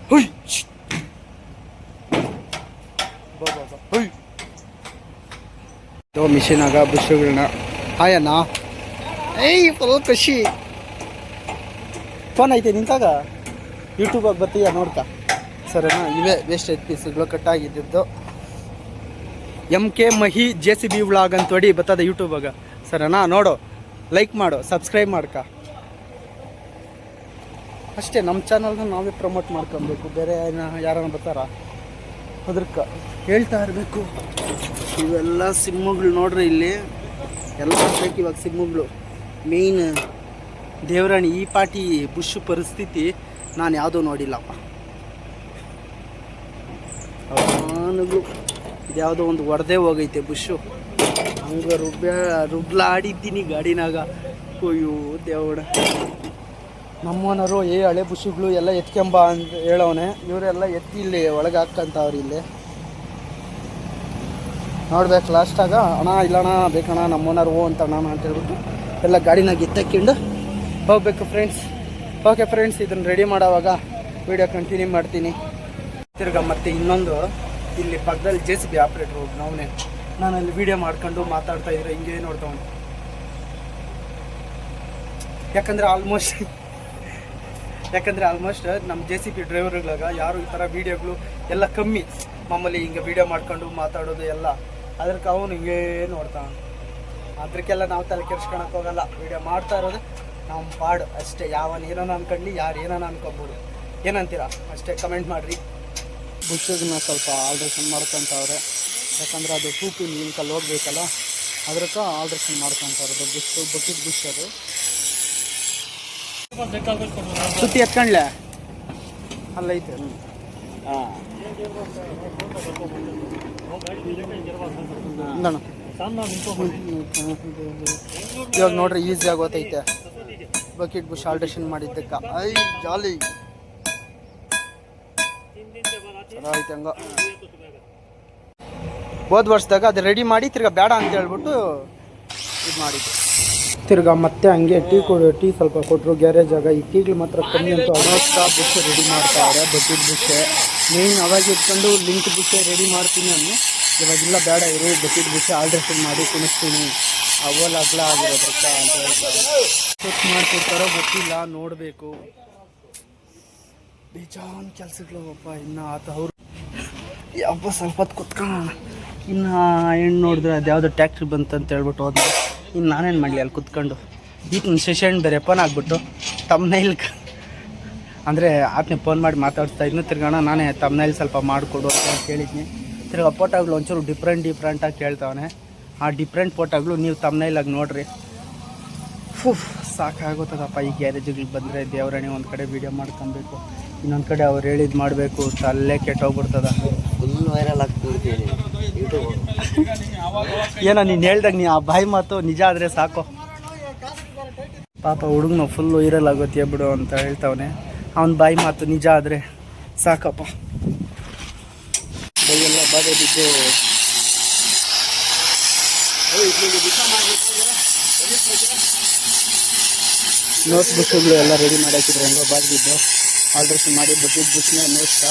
ಹುಯ್ ಛ್. ಬಾ ಬಾ ಬಾ. ಹುಯ್ ಮಿಷಿನಾಗ ಬುಷ್ಗಳನ್ನ ಹಾಯಣ್ಣ ಏಯ್ ಫುಲ್ ಖುಷಿ ಫೋನ್ ಐತೆ ನಿಂತಾಗ? ಯೂಟ್ಯೂಬಾಗ ಬರ್ತೀಯ ನೋಡ್ಕ. ಸರಿನಾ ಇವೇ ವೇಸ್ಟ್ ಐದು ಪೀಸ್ಗಳು ಕಟ್ಟಾಗಿದ್ದು M K Mahi J C B vlog ಅಂತ ಹೊಡಿ ಬರ್ತದೆ ಯೂಟ್ಯೂಬಾಗ ಸರಿನಾ ನೋಡು. ಲೈಕ್ ಮಾಡು ಸಬ್ಸ್ಕ್ರೈಬ್ ಮಾಡ್ಕ. ಅಷ್ಟೇ ನಮ್ಮ ಚಾನಲ್ನ ನಾವೇ ಪ್ರಮೋಟ್ ಮಾಡ್ಕೊಬೇಕು. ಬೇರೆ ಯಾರನ್ನ ಬರ್ತಾರ? ಅದಕ್ಕೆ ಹೇಳ್ತಾ ಇರಬೇಕು. ಇವೆಲ್ಲ ಸಿಮ್ಮುಗಳು ನೋಡ್ರಿ ಇಲ್ಲಿ. ಎಲ್ಲ ಬೇಕು ಇವಾಗ ಸಿಮ್ಮುಗಳು ಮೇಯ್ನ್ ದೇವರಾಣಿ, ಈ ಪಾಟಿ ಬುಷ್ ಪರಿಸ್ಥಿತಿ ನಾನು ಯಾವುದೂ ನೋಡಿಲ್ಲಪ್ಪ ಅವನಿಗೂ ಇದ್ಯಾವುದೋ ಒಂದು ಒಡೆದೇ ಹೋಗೈತೆ ಬುಷು. ಹಂಗೆ ರುಬ್ಬ್ಯಾ ರುಬ್ಲಾಡಿದ್ದೀನಿ ಗಾಡಿನಾಗ. ಕೊಯ್ಯೋ ದೇವಡ ನಮ್ಮನರು, ಏ ಹಳೆ ಬುಷುಗಳು ಎಲ್ಲ ಎತ್ಕೊಂಬ ಅಂತ ಹೇಳವನೆ. ಇವರೆಲ್ಲ ಎತ್ತಿ ಇಲ್ಲಿ ಒಳಗೆ ಹಾಕ್ಕಂತವ್ರು ಇಲ್ಲಿ. ನೋಡ್ಬೇಕು ಲಾಸ್ಟಾಗ, ಅಣ್ಣ, ಇಲ್ಲಣ್ಣ, ಬೇಕಣ್ಣ ನಮ್ಮ ಓನರ್ ಓ ಅಂತ ಅಣ್ಣ ಅಂತ ಹೇಳ್ಬಿಟ್ಟು ಎಲ್ಲ ಗಾಡಿನ ಎತ್ತಕ್ಕೊಂಡು ಹೋಗ್ಬೇಕು ಫ್ರೆಂಡ್ಸ್ ಓಕೆ ಫ್ರೆಂಡ್ಸ್ ಇದನ್ನು ರೆಡಿ ಮಾಡೋವಾಗ ವಿಡಿಯೋ ಕಂಟಿನ್ಯೂ ಮಾಡ್ತೀನಿ. ತಿರ್ಗಾ ಮತ್ತೆ ಇನ್ನೊಂದು, ಇಲ್ಲಿ ಪಕ್ಕದಲ್ಲಿ ಜೆ ಸಿ ಬಿ ಆಪ್ರೇಟ್ರು ನಾವೇ ನಾನು ಅಲ್ಲಿ ವಿಡಿಯೋ ಮಾಡ್ಕೊಂಡು ಮಾತಾಡ್ತಾ ಇದ್ರೆ ಹಿಂಗೆ ನೋಡ್ತಾವನು ಯಾಕಂದ್ರೆ ಆಲ್ಮೋಸ್ಟ್ ಯಾಕಂದ್ರೆ ಆಲ್ಮೋಸ್ಟ್ ನಮ್ಮ ಜೆ ಸಿ ಬಿ ಡ್ರೈವರ್ಗಳಾಗ ಯಾರು ಈ ಥರ ವೀಡಿಯೋಗಳು ಎಲ್ಲ ಕಮ್ಮಿ. ಮಾಮೂಲಿ ಹಿಂಗೆ ವೀಡಿಯೋ ಮಾಡ್ಕೊಂಡು ಮಾತಾಡೋದು ಎಲ್ಲ ಅದಕ್ಕೆ ಅವನು ಹಿಂಗೇ ನೋಡ್ತಾವ ಅದಕ್ಕೆಲ್ಲ ನಾವು ತಲೆ ಕೆರ್ಸ್ಕೊಳಕ್ ಹೋಗಲ್ಲ. ವೀಡಿಯೋ ಮಾಡ್ತಾ ಇರೋದು ನಮ್ಮ ಪಾಡು ಅಷ್ಟೇ. ಯಾವನ್ ಏನಾನ ಅನ್ಕೊಂಡ್ಲಿ ಯಾರು ಏನಾನ ಅನ್ಕೊಬೋದು. ಏನಂತೀರಾ? ಅಷ್ಟೇ ಕಮೆಂಟ್ ಮಾಡಿರಿ. ಬುಕ್ಸನ್ನ ಸ್ವಲ್ಪ ಆಲ್ಟ್ರೇಷನ್ ಮಾಡ್ಕೊಂತವ್ರೆ. ಯಾಕಂದ್ರೆ ಅದು ಟೂ ಪಿ ಲಿಂಕಲ್ಲಿ ಹೋಗ್ಬೇಕಲ್ಲ ಅದಕ್ಕೆ ಆಲ್ಟ್ರೇಷನ್ ಮಾಡ್ಕೊಂತವ್ರೆ. ಬುಷ್ ಬಕೆಟ್ ಬುಷ್ ಅದು. ಸುತ್ತಿ ಎತ್ಕೊಂಡ್ಲೆ? ಅಲ್ಲೈತೆ. ಇಂದಣ. ಇವಾಗ ನೋಡ್ರಿ ಈಸಿ ಗೊತ್ತೈತೆ ಬಕೆಟ್ ಬುಷ್ ಆಲ್ಟ್ರೇಷನ್ ಮಾಡಿದ್ದಕ್ಕೆ. ಐ ಜಾಲಿ ಐತೆ ಹಂಗ. ಹೋದ್ ವರ್ಷದಾಗ ಅದು ರೆಡಿ ಮಾಡಿ ತಿರ್ಗಾ ಬೇಡ ಅಂತ ಹೇಳ್ಬಿಟ್ಟು ಇದು ಮಾಡಿದ್ದು. ತಿರ್ಗಾ ಮತ್ತೆ ಹಂಗೆ ಟೀ ಕೊಡು ಟೀ ಸ್ವಲ್ಪ ಕೊಟ್ಟರು ಗ್ಯಾರೇಜಾಗ ಈ ಟೀಗಳು ಮಾತ್ರ ಕಮ್ಮಿ ಅಂತ ಅನೋಸ್ತಾ ಬುಷ್ ರೆಡಿ ಮಾಡ್ತಾವ್ರೆ ಬಕೆಟ್ ಬುಷ್. ಮೇಯ್ನ್ ಅವಾಗ ಇಟ್ಕೊಂಡು ಲಿಂಕ್ ಬಿಟ್ಟೆ ರೆಡಿ ಮಾಡ್ತೀನಿ ಅನ್ನು ಇವಾಗಿಲ್ಲ ಬೇಡ, ಇರು ಬಕೆಟ್ ಬಿಟ್ಟು ಆಲ್ಟ್ರೇಷನ್ ಮಾಡಿ ಕುಣಿಸ್ತೀನಿ. ಅವಲ್ ಅಗ್ಲ ಆಗಿರೋದ್ರಕ್ಕ ಅಂತ ಹೇಳ್ತಾರೆ. ಮಾಡ್ತಿರ್ತಾರೋ ಗೊತ್ತಿಲ್ಲ, ನೋಡಬೇಕು. ಬೇಜಾನ್ ಕೆಲಸಗಳು ಒಬ್ಬ ಇನ್ನು ಆತ ಅವ್ರು ಅಪ್ಪ, ಸ್ವಲ್ಪ ಹೊತ್ತು ಕುತ್ಕೊಳ್ಳೋಣ ಇನ್ನು ಹೆಣ್ಣು ನೋಡಿದ್ರೆ ಅದು ಯಾವುದೋ ಟ್ಯಾಕ್ಟ್ರಿ ಬಂತಂತ ಹೇಳ್ಬಿಟ್ಟು ಹೋದ್ನ ಇನ್ನು ನಾನೇನು ಮಾಡಲಿ ಅಲ್ಲಿ ಕುತ್ಕೊಂಡು? ಈಗ ಸೆಷನ್ ಬೇರೆ ಫೋನ್ ಆಗ್ಬಿಟ್ಟು ತಮ್ಮನೈಲ್ ಅಂದರೆ ಆತನೇ ಫೋನ್ ಮಾಡಿ ಮಾತಾಡ್ತಾ ಇದ್ನು. ತಿರ್ಗೋಣ ನಾನೇ ತಮ್ಮನೇಲಿ ಸ್ವಲ್ಪ ಮಾಡಿಕೊಡು ಅಂತ ಕೇಳಿದ್ನಿ. ತಿರ್ಗಾ ಫೋಟೋಗಳು ಒಂಚೂರು ಡಿಫ್ರೆಂಟ್ ಡಿಫ್ರೆಂಟಾಗಿ ಕೇಳ್ತಾವನೆ. ಆ ಡಿಫ್ರೆಂಟ್ ಫೋಟೋಗಳು ನೀವು ತಮ್ಮನೇಲಾಗಿ ನೋಡ್ರಿ. ಫುಫ್ ಸಾಕಾಗುತ್ತದಪ್ಪ ಈ ಗ್ಯಾರೇಜ್ಗಳಿಗೆ ಬಂದರೆ ದೇವರಾಣಿ ಒಂದು ಕಡೆ ವೀಡಿಯೋ ಮಾಡ್ಕೊಬೇಕು. ಇನ್ನೊಂದು ಕಡೆ ಅವ್ರು ಹೇಳಿದ್ದು ಮಾಡಬೇಕು. ತಲ್ಲೇ ಕೆಟ್ಟೋಗ್ಬಿಡ್ತದ. ಫುಲ್ ವೈರಲ್ ಯೂಟ್ಯೂಬ್ ಏನೋ ನೀನು ಹೇಳ್ದಾಗ ನೀ ಆ ಬಾಯಿ ಮಾತು ನಿಜ ಆದರೆ ಸಾಕು. ಪಾಪ ಹುಡುಗನ ಫುಲ್ ವೈರಲ್ ಆಗುತ್ತೆ ಬಿಡು ಅಂತ ಹೇಳ್ತಾವನೆ. ಅವನ ಬಾಯಿ ಮಾತು ನಿಜ ಆದರೆ ಸಾಕಪ್ಪ. ಬೈಯೆಲ್ಲ ಬಾಧೆ ಬಿದ್ದು. ನೋಟ್ ಬುಕ್ಗಳು ಎಲ್ಲ ರೆಡಿ ಮಾಡಿ ಹಾಕಿದ್ರು ಹೆಂಗೋ ಬಾದ್ ಬಿದ್ದು. ಆಲ್ಟ್ರೇಷನ್ ಮಾಡಿ ಬುಟ್ಟಿದ್ದ ಬುಕ್ನ ನೋಟ್ಸ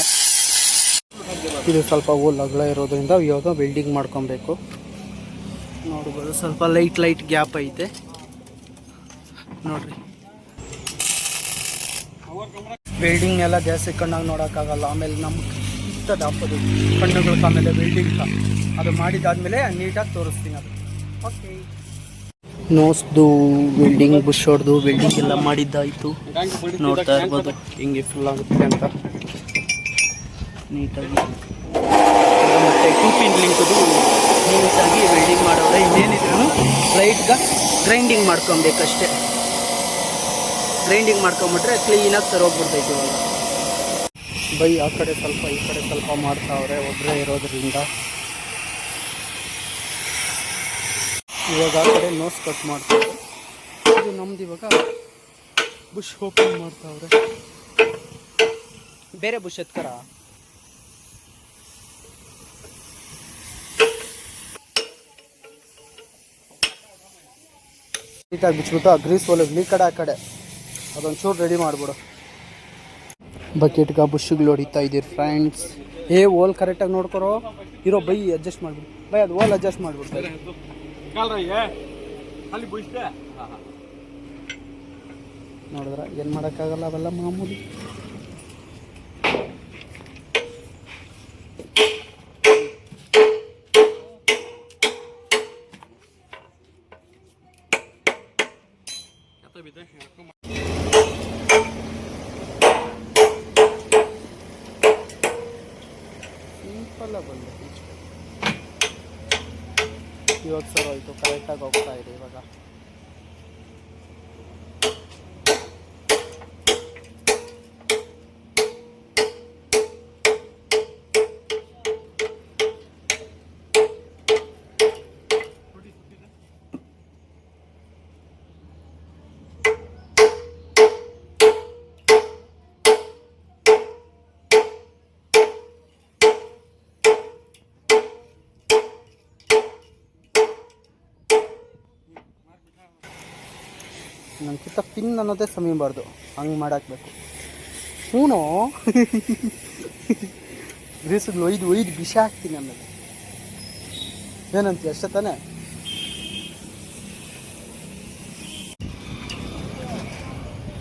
ಇದು ಸ್ವಲ್ಪ ಓಲ್ ಅಗಲ ಇರೋದ್ರಿಂದ ಇವಾಗ ವೆಲ್ಡಿಂಗ್ ಮಾಡ್ಕೊಬೇಕು. ನೋಡ್ಬೋದು ಸ್ವಲ್ಪ ಲೈಟ್ ಲೈಟ್ ಗ್ಯಾಪ್ ಐತೆ. ನೋಡ್ರಿ. ವೆಲ್ಡಿಂಗ್ ಎಲ್ಲ ಜಾಸ್ತಿ ಕಣ್ಣಾಗ ನೋಡೋಕ್ಕಾಗಲ್ಲ. ಆಮೇಲೆ ನಮ್ಗೆ ಇರ್ತದೆ ಹಾಕೋದು ಕಣ್ಣುಗಳಿಗೆ ಆಮೇಲೆ ಬಿಲ್ಡಿಂಗ್ ಅದು ಮಾಡಿದಾದ್ಮೇಲೆ ನೀಟಾಗಿ ತೋರಿಸ್ತೀನಿ ಅದು ಓಕೆ ನೋಸ್ದು ಬಿಲ್ಡಿಂಗ್ ಬುಷ್ ಹೊಡೆದು ಬಿಲ್ಡಿಂಗ್ ಎಲ್ಲ ಮಾಡಿದ್ದಾಯಿತು. ನೋಡ್ತಾ ಇರ್ಬೋದು ಹಿಂಗೆ ಫುಲ್ ಆಗುತ್ತೆ ಅಂತ. ನೀಟಾಗಿ. ಮತ್ತೆ ಟೂ ಪಿನ್ ಲಿಂಕ್ದು ನೀಟಾಗಿ ವೆಲ್ಡಿಂಗ್ ಮಾಡೋದ್ರೆ ಇನ್ನೇನಿದ್ರು. ಲೈಟ್ಗೆ ಗ್ರೈಂಡಿಂಗ್ ಮಾಡ್ಕೊಬೇಕಷ್ಟೇ. ಗ್ರೈಂಡಿಂಗ್ ಮಾಡ್ಕೊಂಬಿಟ್ರೆ ಕ್ಲೀನಾಗಿ ಸರ್ ಹೋಗ್ಬಿಡ್ತೈತಿ ಇವಾಗ. ಬೈ ಆ ಕಡೆ ಸ್ವಲ್ಪ ಈ ಕಡೆ ಸ್ವಲ್ಪ ಮಾಡ್ತಾವ್ರೆ ಒಬ್ಬರೇ ಇರೋದ್ರಿಂದ. ಇವಾಗ ಆ ಕಡೆ ನೋಸ್ ಕಟ್ ಮಾಡ್ತಾರೆ. ಇದು ನಮ್ದು ಇವಾಗ ಬುಷ್ ಓಪನ್ ಮಾಡ್ತಾವ್ರೆ. ಬೇರೆ ಬುಷ್ ಎತ್ಕರ? ನೀಟಾಗಿ ಬಿಚ್ಬಿಟ್ಟು ಆ ಗ್ರೀಸ್ ಒಲೆ ಈ ಕಡೆ ಆ ಕಡೆ. ಅದೊಂದು ಚೂರು ರೆಡಿ ಮಾಡಿಬಿಡು. ಬಕೆಟ್ಗೆ ಬುಷ್ಗಳು ಹೊಡಿತಾ ಇದ್ದೀರಿ ಫ್ರೆಂಡ್ಸ್ ಏ ಓಲ್ ಕರೆಕ್ಟಾಗಿ ನೋಡ್ಕೊರೋ. ಇರೋ ಬೈ ಅಡ್ಜಸ್ಟ್ ಮಾಡಿಬಿಡು. ಬೈ ಅದು ಓಲ್ ಅಡ್ಜಸ್ಟ್ ಮಾಡಿಬಿಡ್ತಾರೆ ನೋಡಿದ್ರ ಏನು ಮಾಡೋಕ್ಕಾಗಲ್ಲ ಅವೆಲ್ಲ ಮಾಮೂಲಿ. ಸಿಂಪಲ್ ಬಂದು ಇವಾಗ ಸರ್ ಹೋಯ್ತು ಕರೆಕ್ಟಾಗಿ ಹೋಗ್ತಾ ಇದೆ ಇವಾಗ ನನಗಿಂತ ಪಿನ್ ಅನ್ನೋದೇ ಸಮೀಬಾರ್ದು. ಹಂಗೆ ಮಾಡಾಕ್ಬೇಕು. ಹೂನು? ಗ್ರೀಸಲ್ಲಿ ಒಯ್ದು ಒಯ್ದು ವಿಷ ಹಾಕ್ತೀನಿ ಆಮೇಲೆ. ಏನಂತ, ಅಷ್ಟೇ ತಾನೇ?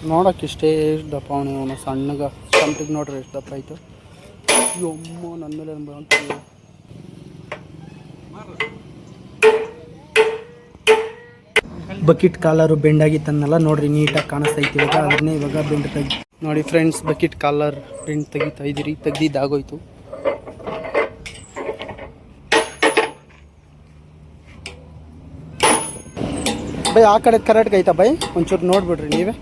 ನೋಡೋಕೆ ಇಷ್ಟೇ ಎಷ್ಟು ದಪ್ಪ ಅವನು ಸಣ್ಣಗ ಸಂಟಿಗೆ ನೋಡ್ರಿ ಎಷ್ಟು ದಪ್ಪ ಆಯಿತು. ಅಮ್ಮ ನನ್ನ ಮೇಲೆ ಅಂತೀವಿ ಬಕೆಟ್ ಕಾಲರು ಬೆಂಡ್ ಆಗಿತ್ತನ್ನಲ್ಲ ನೋಡ್ರಿ ನೀಟಾಗಿ ಕಾಣಿಸ್ತೈತಿ ಇವಾಗ. ಅದನ್ನೇ ಇವಾಗ ಬೆಂಡ್ ತೆಗಿ ನೋಡಿ ಫ್ರೆಂಡ್ಸ್ ಬಕೆಟ್ ಕಾಲರ್ ಬೆಂಡ್ ತೆಗಿತಾ ಇದ್ದೀರಿ. ತೆಗ್ದಿದ್ದಾಗೋಯ್ತು. ಬೈ ಆ ಕಡೆ ಕರೆಕ್ಟ್ ಐತಾ ಬೈ? ಒಂಚೂರು ನೋಡ್ಬಿಡ್ರಿ ನೀವೇ.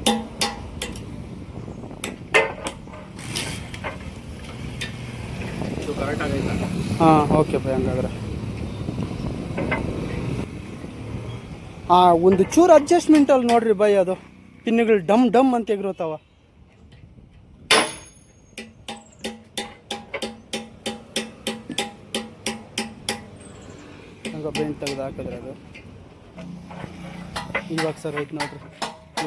ಹಾಂ ಓಕೆ ಬೈ ಹಂಗಾದ್ರೆ. ಆ, ಒಂದು ಚೂರು ಅಡ್ಜಸ್ಟ್ಮೆಂಟಲ್ಲಿ ನೋಡ್ರಿ ಬೈ ಅದು. ಪಿನ್ನುಗಳು ಡಮ್ ಡಮ್ ಅಂತ ಎಗ್ರೋತಾವ. ಬೆಂಡ್ ತೆಗ್ದು ಹಾಕಿದ್ರೆ ಅದು. ಇವಾಗ ಸರ್ ಐತೆ ನೋಡ್ರಿ.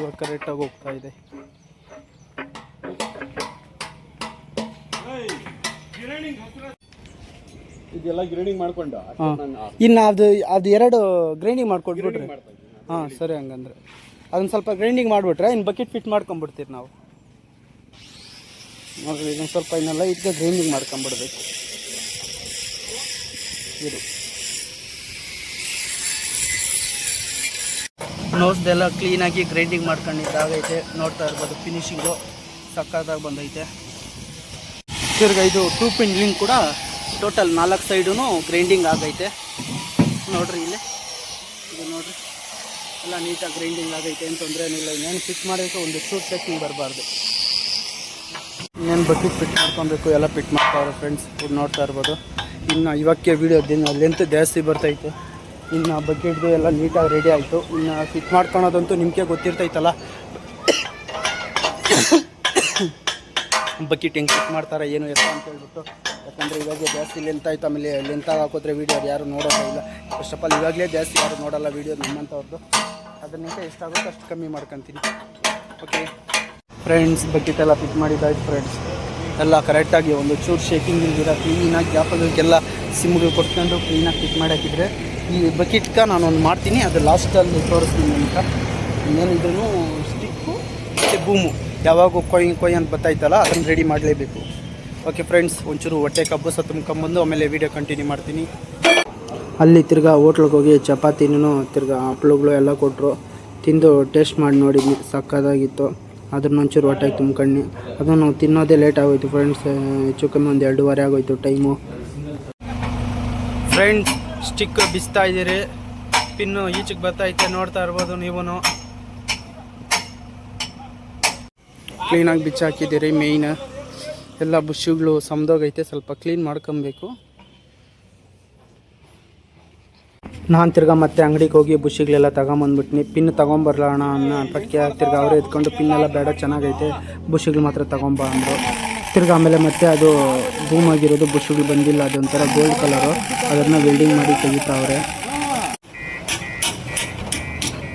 ಇವಾಗ ಕರೆಕ್ಟಾಗಿ ಹೋಗ್ತಾ ಇದೆ. ಇದೆಲ್ಲ ಗ್ರೇಡಿಂಗ್ ಮಾಡ್ಕೊಂಡು? ಹಾಂ. ಇನ್ನು ಅದು ಅದು ಎರಡು ಗ್ರೈಂಡಿಂಗ್ ಮಾಡ್ಕೊಟ್ಬಿಟ್ರಿ. ಹಾಂ ಸರಿ. ಹಂಗಂದ್ರೆ. ಅದನ್ನು ಸ್ವಲ್ಪ ಗ್ರೈಂಡಿಂಗ್ ಮಾಡಿಬಿಟ್ರೆ ಇನ್ನು ಬಕೆಟ್ ಫಿಟ್ ಮಾಡ್ಕೊಂಬಿಡ್ತೀರಿ ನಾವು. ನೋಡ್ರಿ ಇದನ್ನು ಸ್ವಲ್ಪ ಇನ್ನೆಲ್ಲ ಇದಕ್ಕೆ ಗ್ರೈಂಡಿಂಗ್ ಮಾಡ್ಕೊಂಬಿಡ್ಬೇಕು. ಇದು. ನೋಸ್ದೆಲ್ಲ ಕ್ಲೀನಾಗಿ ಗ್ರೈಂಡಿಂಗ್ ಮಾಡ್ಕೊಂಡಿದ್ದಾಗೈತೆ ನೋಡ್ತಾ ಇರ್ಬೋದು ಫಿನಿಶಿಂಗು ಸಕ್ಕತ್ತಾಗಿ ಬಂದೈತೆ. ತಿರ್ಗ ಇದು ಟೂ ಪಿನ್ ಲಿಂಕ್ ಕೂಡ ಟೋಟಲ್ ನಾಲ್ಕು ಸೈಡೂ ಗ್ರೈಂಡಿಂಗ್ ಆಗೈತೆ. ನೋಡ್ರಿ ಇಲ್ಲಿ. ಇದು ನೋಡ್ರಿ. ಎಲ್ಲ ನೀಟಾಗಿ ಗ್ರೈಂಡಿಂಗ್ ಆಗೈತೆ, ಏನು ತೊಂದರೆ ಏನಿಲ್ಲ. ಇನ್ನೇನು ಫಿಟ್ ಮಾಡಬೇಕು, ಒಂದು ಶೂಟ್ ಟೆಕ್ನಿಂಗ್ ಬರಬಾರ್ದು. ಇನ್ನೇನು ಬಕೆಟ್ ಫಿಟ್ ಮಾಡ್ಕೊಬೇಕು, ಎಲ್ಲ ಫಿಟ್ ಮಾಡ್ತಾವ್ರೆ ಫ್ರೆಂಡ್ಸ್ ಇದು ನೋಡ್ತಾ ಇರ್ಬೋದು. ಇನ್ನು ಇವಕ್ಕೆ ವೀಡಿಯೋ ದಿನ ಲೆಂತ್ ಜಾಸ್ತಿ ಬರ್ತೈತೆ. ಇನ್ನು ಬಕೆಟ್ದು ಎಲ್ಲ ನೀಟಾಗಿ ರೆಡಿ ಆಯಿತು. ಇನ್ನು ಫಿಟ್ ಮಾಡ್ಕೊಳೋದಂತೂ ನಿಮಗೆ ಗೊತ್ತಿರ್ತೈತಲ್ಲ. ಬಕೆಟ್ ಹೆಂಗೆ ಫಿಟ್ ಮಾಡ್ತಾರೆ, ಏನು ಎತ್ತ ಅಂತ ಹೇಳ್ಬಿಟ್ಟು. ಯಾಕಂದರೆ ಇವಾಗಲೇ ಜಾಸ್ತಿ ಲೆಂತ್ ಆಯ್ತು, ಆಮೇಲೆ ಲೆಂತ್ ಹಾಕೋದ್ರೆ ವೀಡಿಯೋ ಯಾರು ನೋಡೋದಿಲ್ಲ ಫಸ್ಟ್ ಆಫ್ ಆಲ್ ಇವಾಗಲೇ ಜಾಸ್ತಿ ಯಾರು ನೋಡೋಲ್ಲ ವೀಡಿಯೋ ನಮ್ಮಂಥವ್ರದ್ದು ಅದನ್ನಿಂದ ಎಷ್ಟಾಗುತ್ತೋ ಅಷ್ಟು ಕಮ್ಮಿ ಮಾಡ್ಕೊತೀನಿ. ಓಕೆ ಫ್ರೆಂಡ್ಸ್ ಬಕೆಟ್ ಎಲ್ಲ ಪಿಕ್ ಮಾಡಿದ್ದಾಯ್ತು ಫ್ರೆಂಡ್ಸ್ ಎಲ್ಲ ಕರೆಕ್ಟಾಗಿ ಒಂದು ಚೂರು ಶೇಕಿಂಗ್ ಇಲ್ದಿರ ಕ್ಲೀನಾಗಿ ಗ್ಯಾಪಲ್ಲಿಗೆಲ್ಲ ಸಿಮ್ಗಳು ಕೊಟ್ಕೊಂಡು ಕ್ಲೀನಾಗಿ ಪಿಕ್ ಮಾಡಿ ಹಾಕಿದರೆ ಈ ಬಕೆಟ್ಗೆ ಒಂದು ಮಾಡ್ತೀನಿ. ಅದು ಲಾಸ್ಟಲ್ಲಿ ತೋರಿಸ್ತೀನಿ ಅಂತ. ಇನ್ನೇನಿದ್ರು ಸ್ಟಿಕ್ಕು ಮತ್ತು ಬೂಮು ಯಾವಾಗ ಕೊಯ್ ಕೊಯ್ ಅಂತ ಬತ್ತಾಯ್ತಲ್ಲ, ಅದನ್ನು ರೆಡಿ ಮಾಡಲೇಬೇಕು. ಓಕೆ ಫ್ರೆಂಡ್ಸ್ ಒಂಚೂರು ಹೊಟ್ಟೆ ಕಬ್ಬು ಸಹ ತುಂಬ್ಕೊಂಬಂದು ಆಮೇಲೆ ವೀಡಿಯೋ ಕಂಟಿನ್ಯೂ ಮಾಡ್ತೀನಿ. ಅಲ್ಲಿ ತಿರ್ಗಾ ಹೋಟ್ಲಿಗೆ ಹೋಗಿ ಚಪಾತಿನೂ ತಿರ್ಗಾ ಹಪ್ಳುಗಳು ಎಲ್ಲ ಕೊಟ್ಟರು ತಿಂದು ಟೇಸ್ಟ್ ಮಾಡಿ ನೋಡಿದ್ವಿ ಸಕ್ಕದಾಗಿತ್ತು ಅದನ್ನ ಒಂಚೂರು ಹೊಟ್ಟೆಗೆ ತುಂಬ್ಕೊಂಡು ಅದನ್ನು ತಿನ್ನೋದೇ ಲೇಟ್ ಆಗೋಯ್ತು ಫ್ರೆಂಡ್ಸ್ ಹೆಚ್ಚು ಕಮ್ಮಿ ಒಂದು ಎರಡೂವರೆ ಆಗೋಯ್ತು ಟೈಮು ಫ್ರೆಂಡ್ಸ್ ಸ್ಟಿಕ್ ಬಿಸ್ತಾ ಇದ್ದೀರಿ. ಪಿನ್ನು ಈಚೆಗೆ ಬರ್ತೈತೆ ನೋಡ್ತಾ ಇರ್ಬೋದು ನೀವು ಕ್ಲೀನಾಗಿ ಬಿಚ್ಚಾಕಿದ್ದೀರಿ ಮೇಯ್ನ್ ಎಲ್ಲ ಬುಷುಗಳು ಸಮದೋಗೈತೆ ಸ್ವಲ್ಪ ಕ್ಲೀನ್ ಮಾಡ್ಕೊಬೇಕು. ನಾನು ತಿರ್ಗ ಮತ್ತೆ ಅಂಗಡಿಗೆ ಹೋಗಿ ಬುಷಿಗಳೆಲ್ಲ ತಗೊಂಬಂದ್ಬಿಟ್ನಿ. ಪಿನ್ ತೊಗೊಂಬರ್ಲ ಅಣ್ಣ ಅನ್ನ ಪಟ್ಕೆ, ತಿರ್ಗ ಅವರೇ ಎತ್ಕೊಂಡು ಪಿನ್ ಎಲ್ಲ ಬೇಡ, ಚೆನ್ನಾಗೈತೆ. ಬುಷಿಗಳು ಮಾತ್ರ ತಗೊಂಬ ಅಂದರು. ತಿರ್ಗ ಆಮೇಲೆ ಮತ್ತೆ ಅದು ಬೂಮ್ ಆಗಿರೋದು ಬುಷಿಗಳು ಬಂದಿಲ್ಲ, ಅದೊಂಥರ ಗೋಲ್ಡ್ ಕಲರು ಅದನ್ನು ವೆಲ್ಡಿಂಗ್ ಮಾಡಿ ತೆಗಿತಾವ್ರೆ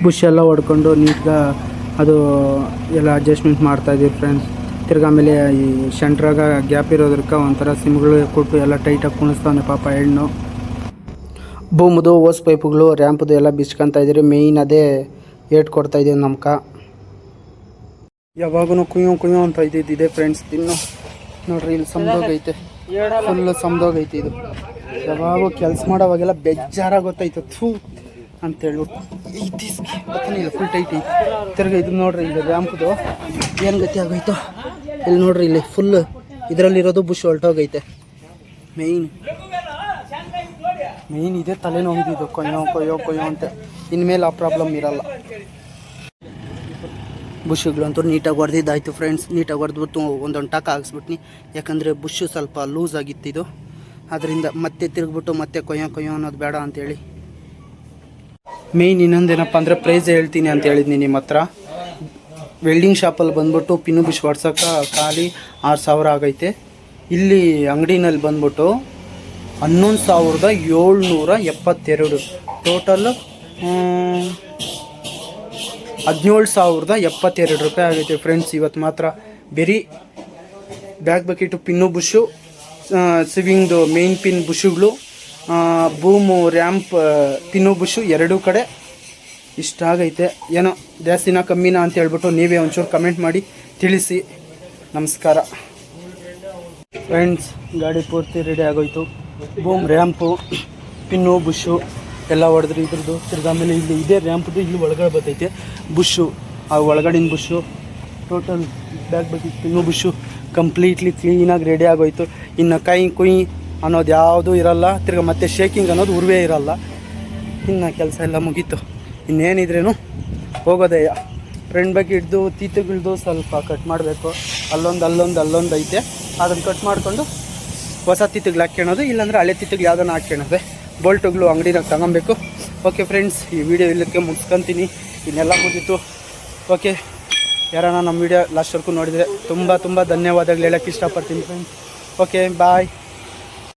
ಬುಷ್ ಎಲ್ಲ ಹೊಡ್ಕೊಂಡು ನೀಟಾಗಿ ಅದು ಎಲ್ಲ ಅಡ್ಜಸ್ಟ್ಮೆಂಟ್ ಮಾಡ್ತಾಯಿದ್ದೀವಿ ಫ್ರೆಂಡ್ಸ್ ತಿರ್ಗಾ ಆಮೇಲೆ ಈ ಸೆಂಟ್ರಾಗ ಗ್ಯಾಪ್ ಇರೋದ್ರಕ್ಕೆ ಒಂಥರ ಸಿಮ್ಗಳು ಕೊಟ್ಟು ಎಲ್ಲ ಟೈಟಾಗಿ ಕುಣಿಸ್ತಾನೆ ಪಾಪ ಹೆಣ್ಣು. ಬೂಮ್ದು ಓಸ್ ಪೈಪ್ಗಳು, ರ್ಯಾಂಪ್ದು ಎಲ್ಲ ಬಿಸ್ಕೊಂತ ಇದ್ದೀರಿ. ಮೇಯ್ನ್ ಅದೇ ಏಟ್ ಕೊಡ್ತಾ ಇದೀವಿ ನಮ್ಕ ಯಾವಾಗೂ ಕುಯ್ಯೋ ಕುಯ್ಯೋ ಅಂತ ಇದ್ದಿದ್ದಿದೆ ಫ್ರೆಂಡ್ಸ್ ತಿನ್ನು ನೋಡ್ರಿ, ಇಲ್ಲಿ ಸಮದೋಗೈತೆ ಫುಲ್ಲು ಸಮದೋಗೈತೆ ಇದು. ಯಾವಾಗೂ ಕೆಲಸ ಮಾಡೋವಾಗೆಲ್ಲ ಬೇಜಾರಾಗಿ ಗೊತ್ತಾಯ್ತು. ಥೂ. ಅಂತ ಹೇಳ್ಬಿಟ್ಟು ಇಲ್ಲ ಫುಲ್ ಟೈಟ್ ಐತಿ. ತಿರ್ಗ ಇದು ನೋಡ್ರಿ ಇಲ್ಲಿ ರ್ಯಾಂಪ್ದು. ಏನು ಗತಿ ಆಗೋಯ್ತು? ಇಲ್ಲಿ ನೋಡ್ರಿ ಇಲ್ಲಿ ಫುಲ್ ಇದರಲ್ಲಿರೋದು ಬುಷ್ ಹೊಲ್ಟೋಗೈತೆ. ಮೇಯ್ನ್ ಮೇಯ್ನ್ ಇದೆ ತಲೆನೋವಿದ್ದು ಕೊಯ್ಯೋ ಕೊಯ್ಯೋ ಕೊಯ್ಯೋ ಅಂತ. ಇನ್ಮೇಲೆ ಆ ಪ್ರಾಬ್ಲಮ್ ಇರಲ್ಲ. ಬುಷ್ಗಳಂತೂ ನೀಟಾಗಿ ಹೊಡೆದಿದ್ದಾಯ್ತು ಫ್ರೆಂಡ್ಸ್ ನೀಟಾಗಿ ಹೊಡೆದ್ಬಿಟ್ಟು ಒಂದೊಂದು ಟಕ್ ಹಾಕ್ಸ್ಬಿಟ್ನಿ ಯಾಕಂದರೆ ಬುಷ್ ಸ್ವಲ್ಪ ಲೂಸ್ ಆಗಿತ್ತು ಇದು. ಅದರಿಂದ ಮತ್ತೆ ತಿರುಗ್ಬಿಟ್ಟು ಮತ್ತೆ ಕೊಯ್ಯೋ ಕೊಯ್ಯೋ ಅನ್ನೋದು ಬೇಡ ಅಂತೇಳಿ ಮೇಯ್ನ್ ಇನ್ನೊಂದೇನಪ್ಪ ಅಂದರೆ ಪ್ರೈಸ್ ಹೇಳ್ತೀನಿ ಅಂತ ಹೇಳಿದ್ನಿ ನಿಮ್ಮ ಹತ್ರ. ವೆಲ್ಡಿಂಗ್ ಶಾಪಲ್ಲಿ ಬಂದ್ಬಿಟ್ಟು ಪಿನ್ನು ಬುಷ್ ಹೊಡ್ಸೋಕೆ ಖಾಲಿ ಆರು ಸಾವಿರ ಆಗೈತೆ. ಇಲ್ಲಿ ಅಂಗಡಿನಲ್ಲಿ ಬಂದ್ಬಿಟ್ಟು ಹನ್ನೊಂದು ಸಾವಿರದ ಏಳ್ನೂರ ಎಪ್ಪತ್ತೆರಡು. ಟೋಟಲ್ ಹದಿನೇಳು ಸಾವಿರದ ಎಪ್ಪತ್ತೆರಡು ರೂಪಾಯಿ ಆಗೈತೆ ಫ್ರೆಂಡ್ಸ್ ಇವತ್ತು ಮಾತ್ರ. ಬೆರಿ ಬ್ಯಾಗ್ ಬಕೆಟು ಪಿನ್ನು ಬುಷು ಸಿವಿಂಗ್ದು ಮೇನ್ ಪಿನ್ ಬುಷುಗಳು. ಬೂಮು ರ್ಯಾಂಪ್ ತಿನ್ನುಬುಷು ಎರಡೂ ಕಡೆ ಇಷ್ಟ ಆಗೈತೆ. ಏನೋ ಜಾಸ್ತಿನ ಕಮ್ಮಿನಾ ಅಂತ ಹೇಳ್ಬಿಟ್ಟು ನೀವೇ ಒಂಚೂರು ಕಮೆಂಟ್ ಮಾಡಿ ತಿಳಿಸಿ. ನಮಸ್ಕಾರ. ಫ್ರೆಂಡ್ಸ್ ಗಾಡಿ ಪೂರ್ತಿ ರೆಡಿ ಆಗೋಯ್ತು. ಬೂಮ್ ರ್ಯಾಂಪು ಪಿನ್ನು ಬುಷು ಎಲ್ಲ ಹೊಡೆದ್ರಿ ಇದ್ರದ್ದು. ತಿರ್ಗಾಮೇಲೆ ಇಲ್ಲಿ ಇದೇ ರ್ಯಾಂಪ್ದು ಇಲ್ಲಿ ಒಳಗಡೆ ಬರ್ತೈತೆ. ಬುಷು, ಆ ಒಳಗಡಿನ ಬುಷು ಟೋಟಲ್ ಬ್ಯಾಗ್ ಬಗ್ಗೆ ಪಿನ್ನು ಬುಷು ಕಂಪ್ಲೀಟ್ಲಿ ಕ್ಲೀನಾಗಿ ರೆಡಿ ಆಗೋಯ್ತು. ಇನ್ನು ಕೈ, ಕುಯ್ ಅನ್ನೋದು ಯಾವುದೂ ಇರಲ್ಲ. ತಿರ್ಗ ಮತ್ತೆ ಶೇಕಿಂಗ್ ಅನ್ನೋದು ಉರ್ವೇ ಇರಲ್ಲ. ಇನ್ನು ಕೆಲಸ ಎಲ್ಲ ಮುಗೀತು. ಇನ್ನೇನಿದ್ರೇನು ಹೋಗೋದಯ್ಯ ಫ್ರೆಂಡ್ ಬಗ್ಗೆ ಹಿಡ್ದು ತೀತುಗಳ್ದು ಸ್ವಲ್ಪ ಕಟ್ ಮಾಡಬೇಕು. ಅಲ್ಲೊಂದು ಅಲ್ಲೊಂದು ಅಲ್ಲೊಂದು ಐತೆ. ಅದನ್ನು ಕಟ್ ಮಾಡಿಕೊಂಡು ಹೊಸ ತಿತ್ತಿಗಳು ಹಾಕ್ಕೊಳೋದು ಇಲ್ಲಾಂದರೆ ಹಳೆ ತಿತ್ತಿಗಳು ಯಾವ್ದನ್ನ ಹಾಕ್ಕೊಳ್ಳೋದೆ ಬೋಲ್ಟುಗಳು ಅಂಗಡಿನಾಗ ತಗೊಬೇಕು. ಓಕೆ ಫ್ರೆಂಡ್ಸ್ ಈ ವಿಡಿಯೋ ಇಲ್ಲಕ್ಕೆ ಮುಗಿಸ್ಕೊತೀನಿ. ಇನ್ನೆಲ್ಲ ಮುಗೀತು. ಓಕೆ ಯಾರನ್ನ ನಮ್ಮ ವಿಡಿಯೋ ಲಾಸ್ಟ್ವರೆಗೂ ನೋಡಿದರೆ ತುಂಬ ತುಂಬ ಧನ್ಯವಾದಗಳು ಹೇಳೋಕ್ಕೆ ಇಷ್ಟಪಡ್ತೀನಿ ಫ್ರೆಂಡ್ಸ್ ಓಕೆ ಬಾಯ್